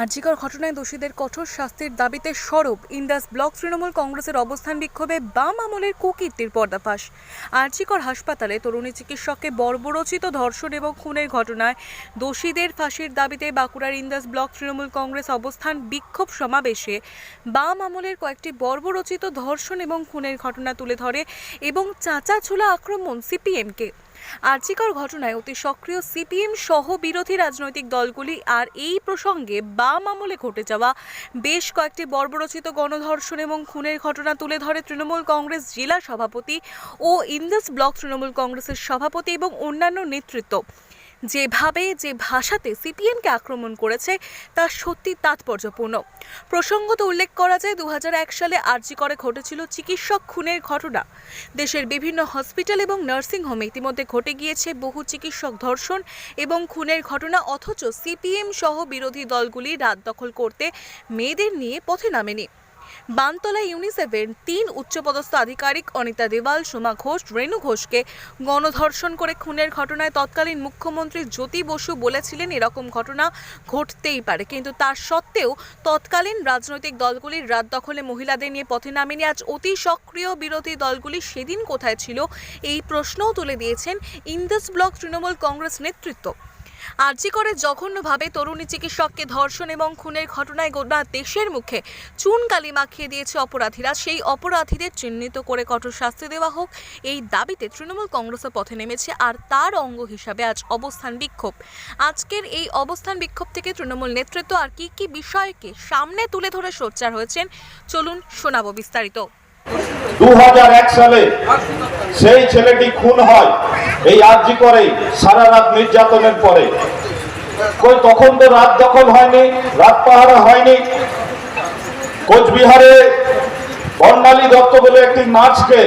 আর্জিকর ঘটনায় দোষীদের কঠোর শাস্তির দাবিতে সরব ইন্দাস ব্লক তৃণমূল কংগ্রেসের অবস্থান বিক্ষোভে বাম আমলের কুকীর্তির পর্দাফাশ। আর্জিকর হাসপাতালে তরুণী চিকিৎসককে বর্বরচিত ধর্ষণ এবং খুনের ঘটনায় দোষীদের ফাঁসির দাবিতে বাঁকুড়ার ইন্দাস ব্লক তৃণমূল কংগ্রেস অবস্থান বিক্ষোভ সমাবেশে বাম আমলের কয়েকটি বর্বরচিত ধর্ষণ এবং খুনের ঘটনা তুলে ধরে এবং চাচা ছোলা আক্রমণ সিপিএমকে। আর্জিকর ঘটনায় অতি সক্রিয় সিপিএম সহ বিরোধী রাজনৈতিক দলগুলি আর এই প্রসঙ্গে বাম আমলে ঘটে যাওয়া বেশ কয়েকটি বর্বরচিত গণধর্ষণ এবং খুনের ঘটনা তুলে ধরে তৃণমূল কংগ্রেস জেলা সভাপতি ও ইন্দাস ব্লক তৃণমূল কংগ্রেসের সভাপতি এবং অন্যান্য নেতৃত্ব। যেভাবে যে ভাষাতে সিপিএমকে আক্রমণ করেছে, তা সত্যি তাৎপর্যপূর্ণ। প্রসঙ্গত উল্লেখ করা যায় দু হাজার এক সালে আরজি করে ঘটেছিল চিকিৎসক খুনের ঘটনা। দেশের বিভিন্ন হসপিটাল এবং নার্সিংহোমে ইতিমধ্যে ঘটে গিয়েছে বহু চিকিৎসক ধর্ষণ এবং খুনের ঘটনা, অথচ সিপিএম সহ বিরোধী দলগুলি রাত দখল করতে মেয়েদের নিয়ে পথে নামেনি। বানতলা ইউনিসেফের তিন উচ্চপদস্থ আধিকারিক অনিতা দেওয়াল, সোমা ঘোষ, রেণু ঘোষকে গণধর্ষণ করে খুনের ঘটনায় তৎকালীন মুখ্যমন্ত্রী জ্যোতি বসু বলেছিলেন এরকম ঘটনা ঘটতেই পারে। কিন্তু তার সত্ত্বেও তৎকালীন রাজনৈতিক দলগুলির রাত দখলে মহিলাদের নিয়ে পথে নামেনি। আজ অতি সক্রিয় বিরোধী দলগুলি সেদিন কোথায় ছিল এই প্রশ্নও তুলে দিয়েছেন ইন্দাস ব্লক তৃণমূল কংগ্রেস নেতৃত্ব। আর্জি করে জঘন্যভাবে তরুণী চিকিৎসককে ধর্ষণ এবং খুনের ঘটনায় গোটা দেশের মুখে চুন কালি মাখিয়ে দিয়েছে অপরাধীরা। সেই অপরাধীদের চিহ্নিত করে কঠোর শাস্তি দেওয়া হোক, এই দাবিতে তৃণমূল কংগ্রেসের পথে নেমেছে আর তার অঙ্গ হিসাবে আজ অবস্থান বিক্ষোভ। আজকের এই অবস্থান বিক্ষোভ থেকে তৃণমূল নেতৃত্ব আর কি কি বিষয়কে সামনে তুলে ধরে সোচ্চার হয়েছেন, চলুন শোনাবো বিস্তারিত। দু সালে সেই ছেলেটি খুন হয়। এই আর্জি করে সারা রাত নির্যাতনের পরে। কই, তখন তো রাত দখল হয়নি, রাত পাহারা হয়নি। কোচবিহারে বর্ণালী দত্ত বলে একটি নার্সকে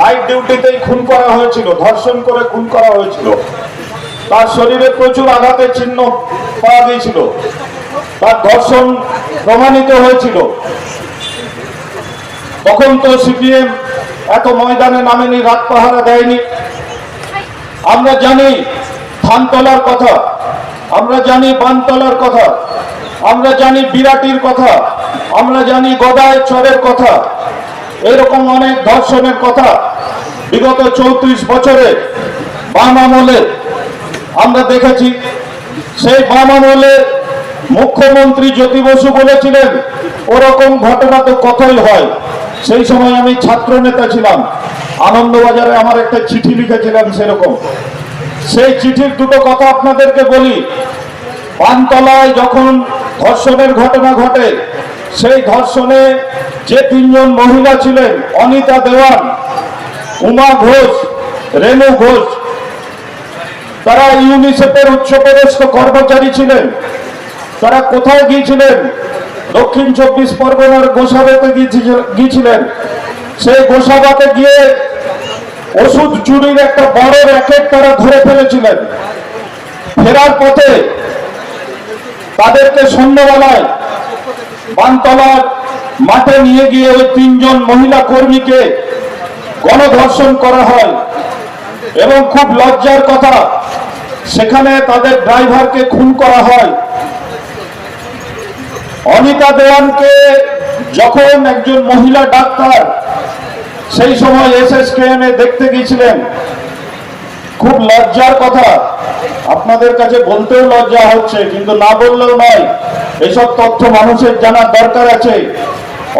নাইট ডিউটিতেই খুন করা হয়েছিল, ধর্ষণ করে খুন করা হয়েছিল। তার শরীরে প্রচুর আঘাতের চিহ্ন পাওয়া গিয়েছিল। তার ধর্ষণ প্রমাণিত হয়েছিল। তখন তো সিপিএম এত ময়দানে নামেনি, রাত পাহারা দেয়নি। আমরা জানি ধানতলার কথা, আমরা জানি বানতলার কথা, আমরা জানি বিরাটির কথা, আমরা জানি গদায় চরের কথা। এরকম অনেক ধর্ষণের কথা বিগত চৌত্রিশ বছরে বাম আমলে আমরা দেখেছি। সেই বাম আমলে মুখ্যমন্ত্রী জ্যোতি বসু বলেছিলেন, ওরকম ঘটনা তো কতই হয়। সেই সময় আমি ছাত্র নেতা ছিলাম। আনন্দবাজারে আমার একটা চিঠি লিখেছিলাম সেরকম। সেই চিঠির দুটো কথা আপনাদেরকে বলি। পানতলায় যখন ধর্ষণের ঘটনা ঘটে, সেই ধর্ষণে যে তিনজন মহিলা ছিলেন, অনিতা দেওয়ান, উমা ঘোষ, রেণু ঘোষ, তারা ইউনিসেফের উচ্চপদস্থ কর্মচারী ছিলেন। তারা কোথায় গিয়েছিলেন? দক্ষিণ চব্বিশ পরগনার গোসাবাতে গিয়েছি- গিয়েছিলেন। সেই গোসাবাতে গিয়ে ওষুধ চুরির একটা বড় র্যাকেট তারা ধরে ফেলেছিলেন। ফেরার পথে তাদেরকে সন্ধ্যাবেলায় বানতলার মাঠে নিয়ে গিয়ে ওই তিনজন মহিলা কর্মীকে গণধর্ষণ করা হয়। এবং খুব লজ্জার কথা, সেখানে তাদের ড্রাইভারকে খুন করা হয়। অনিতা দেওয়ানকে যখন একজন মহিলা ডাক্তার, সেই সময় এসএসকেএম এ দেখতে গিয়েছিলেন। খুব লজ্জার কথা। আপনাদের কাছে বলতেও লজ্জা হচ্ছে, কিন্তু না বললেও নয়, এসব তথ্য মানুষের জানার দরকার আছে।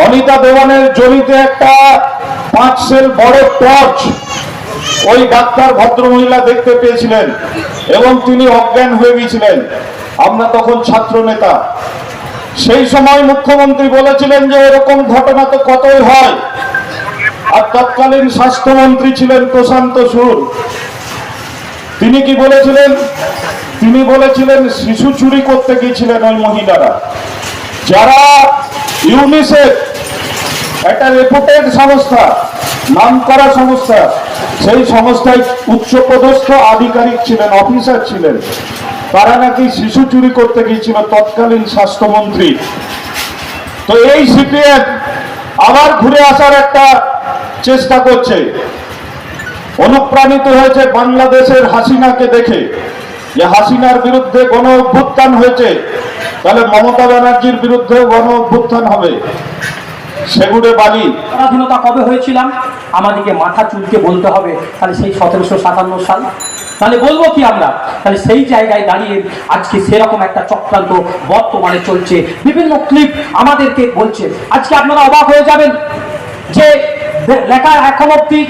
অনিতা দেওয়ানের জমিতে একটা পাঁচ সেল বড় টর্চ ওই ডাক্তার ভদ্রমহিলা দেখতে পেয়েছিলেন এবং তিনি অজ্ঞান হয়ে গিয়েছিলেন। আমরা তখন ছাত্র নেতা। সেই সময় মুখ্যমন্ত্রী বলেছিলেন যে এরকম ঘটনা তো কতই হয়। আর তৎকালীন স্বাস্থ্যমন্ত্রী ছিলেন প্রশান্ত সুর। তিনি কি বলেছিলেন? তিনি বলেছিলেন, শিশু চুরি করতে গিয়েছিলেন ওই মহিলারা। যারা ইউনিসেফ, একটা রেপুটেড সংস্থা নাম করা সংস্থা, সেই সংস্থায় উচ্চপদস্থ আধিকারিক ছিলেন, অফিসার ছিলেন। তারা নাকি শিশু চুরি করতে গিয়েছিল, তৎকালীন স্বাস্থ্যমন্ত্রী। তো এই সিপিএম আবার ঘুরে আসার একটা চেষ্টা করছে। অনুপ্রাণিত হয়েছে বাংলাদেশের হাসিনাকে দেখে। যে হাসিনার বিরুদ্ধে গণ অভ্যুত্থান হয়েছে, তাহলে মমতা ব্যানার্জির বিরুদ্ধে গণ অভ্যুত্থান হবে। সেগুড়ে বালি। স্বাধীনতা কবে হয়েছিলাম? আমাদেরকে মাথা চুলকে বলতে হবে, তাহলে সেই সতেরোশো সাতান্ন সাল। তাহলে বলব কি আমরা? তাহলে সেই জায়গায় দাঁড়িয়ে আজকে সেরকম একটা চক্রান্ত বর্তমানে চলছে। বিভিন্ন ক্লিপ আমাদেরকে বলছে। আজকে আপনারা অবাক হয়ে যাবেন যে লেখা এখন অব্দি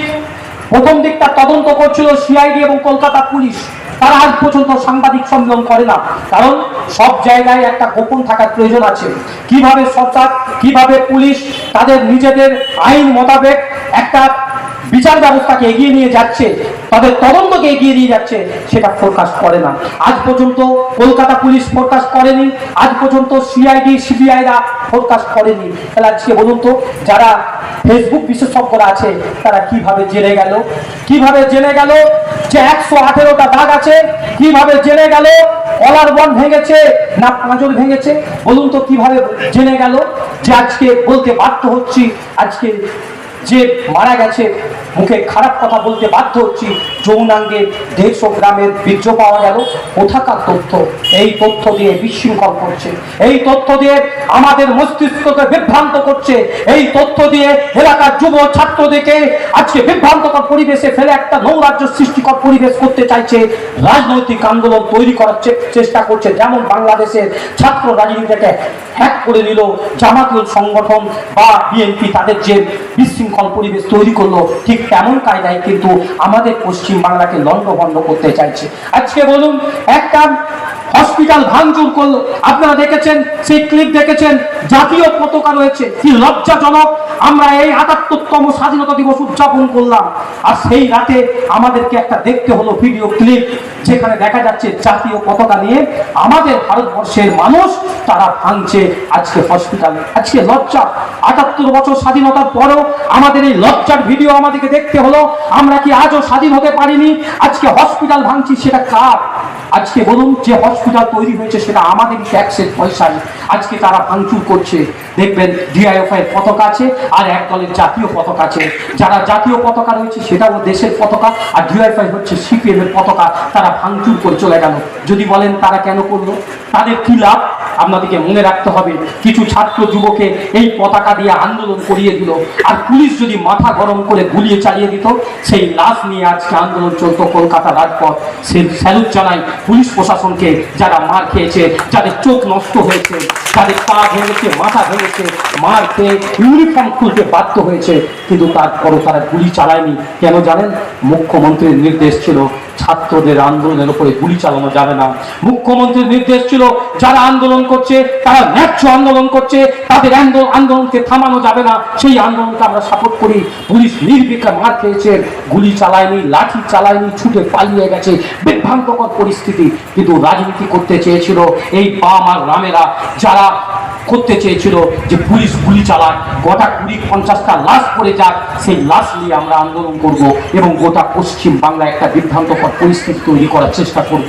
প্রথম দিকটা তদন্ত করছিল সিআইডি এবং কলকাতা পুলিশ। তারা আজ পর্যন্ত সাংবাদিক সম্মেলন করে না। কারণ সব জায়গায় একটা গোপন থাকার প্রয়োজন আছে। কীভাবে সরকার, কীভাবে পুলিশ, তাদের নিজেদের আইন মোতাবেক একটা বিচার ব্যবস্থাকে এগিয়ে নিয়ে যাচ্ছে, তাদের তদন্তকে এগিয়ে নিয়ে যাচ্ছে, সেটা ফোরকাস্ট করে না। আজ পর্যন্ত কলকাতা পুলিশ ফোরকাস্ট করেনি, আজ পর্যন্ত সিআইডি সিবিআইরা ফোরকাস্ট করেনি। তাহলে আজকে বলুন তো, যারা ফেসবুক বিশেষজ্ঞরা আছে, তারা কীভাবে জেনে গেল? কীভাবে জেনে গেল যে একশো আঠেরোটা দাগ আছে? কীভাবে জেনে গেল কলার বন ভেঙেছে না পাঁজর ভেঙেছে? বলুন তো, কীভাবে জেনে গেল যে আজকে বলতে বাধ্য হচ্ছি, আজকে যে মারা গেছে মুখে খারাপ কথা বলতে বাধ্য হচ্ছি। যৌনাঙ্গে দেড়শো গ্রামের বীর্য পাওয়া গেল। কোথাকার তথ্য? এই তথ্য দিয়ে বিশৃঙ্খল করছে। এই তথ্য দিয়ে আমাদের মস্তিষ্ককে বিভ্রান্ত করছে। এই তথ্য দিয়ে এলাকার যুব ছাত্রদেরকে আজকে বিভ্রান্তকর পরিবেশে ফেলে একটা নৌরাজ্য সৃষ্টিকর পরিবেশ করতে চাইছে। রাজনৈতিক আন্দোলন তৈরি করার চেষ্টা করছে। যেমন বাংলাদেশের ছাত্র রাজনীতিকে হ্যাক করে নিল। জামাতুল সংগঠন বা বিএনপি তাদের যে বিশৃঙ্খল পরিবেশ তৈরি করল, ঠিক তেমন কায়দায় কিন্তু আমাদের পশ্চিম বাংলাকে লণ্ডভণ্ড করতে চাইছে। আজকে বলুন একটা হসপিটাল ভাঙচুর করল। আপনারা দেখেছেন, সেই ক্লিপ দেখেছেন, জাতীয় পতাকা রয়েছে। কি লজ্জাজনক, আমরা এই আটাত্তরতম স্বাধীনতা দিবস উদযাপন করলাম। আর সেই রাতে আমাদেরকে একটা দেখতে হলো ভিডিও ক্লিপ যেখানে দেখা যাচ্ছে জাতীয় পতাকা নিয়ে আমাদের ভারতবর্ষের মানুষ তারা ভাঙছে আজকে হসপিটালে। আজকে লজ্জা। আটাত্তর বছর স্বাধীনতার পরেও আমাদের এই লজ্জার ভিডিও আমাদেরকে দেখতে হলো, আমরা কি আজও স্বাধীন হতে পারিনি? আজকে হসপিটাল ভাঙছি, সেটা কার? আজকে বলুন, যে হসপিটাল তৈরি হয়েছে, সেটা আমাদেরই ট্যাক্সের পয়সায় আজকে তারা ভাঙচুর করছে। দেখবেন ডিআইএফআই এর পতাকা আছে, আর এক দলের জাতীয় পতাকা আছে। যারা জাতীয় পতাকা রয়েছে, সেটাও দেশের পতাকা, আর ডিআইএফআই হচ্ছে সিপিএম এর পতাকা, তারা ভাঙচুর করে চলে গেল। যদি বলেন তারা কেন করল, তাদের কী লাভ? আপনাদেরকে মনে রাখতে হবে, কিছু ছাত্র যুবকে এই পতাকা দিয়ে আন্দোলন করিয়ে দিল। আর পুলিশ যদি মাথা গরম করে গুলিয়ে চালিয়ে দিত, সেই লাশ নিয়ে আজকে আন্দোলন চলতো কলকাতা রাজপথ। সে স্যালুট জানাই পুলিশ প্রশাসনকে, যারা মার খেয়েছে, যাদের চোখ নষ্ট হয়েছে, যাদের পা ভেঙেছে, মাথা ভেঙেছে, মার খেয়ে ইউনিফর্ম খুলতে বাধ্য হয়েছে। কিন্তু তারপরও তারা গুলি চালায়নি। কেন জানেন? মুখ্যমন্ত্রীর নির্দেশ ছিল, ছাত্রদের আন্দোলনের উপরে গুলি চালানো যাবে না। মুখ্যমন্ত্রীর নির্দেশ ছিল, যারা আন্দোলন করছে, তারা ন্যায্য আন্দোলন করছে, তাদের আন্দোলন আন্দোলনকে থামানো যাবে না। সেই আন্দোলনকে আমরা সাপোর্ট করি। পুলিশ নির্বিকার মার খেয়েছে, গুলি চালায়নি, লাঠি চালায়নি, ছুটে পালিয়ে গেছে। বিভ্রান্তকর পরিস্থিতি। কিন্তু রাজনীতি করতে চেয়েছিল, এই বাম আর রামেরা যারা করতে চেয়েছিল যে পুলিশ গুলি চালাক গোটা কুড়ি পঞ্চাশটা লাশ পড়ে যাক, সেই লাশ নিয়ে আমরা আন্দোলন করব এবং গোটা পশ্চিম বাংলায় একটা বিভ্রান্তকর পরিস্থিতি তৈরি করার চেষ্টা করব।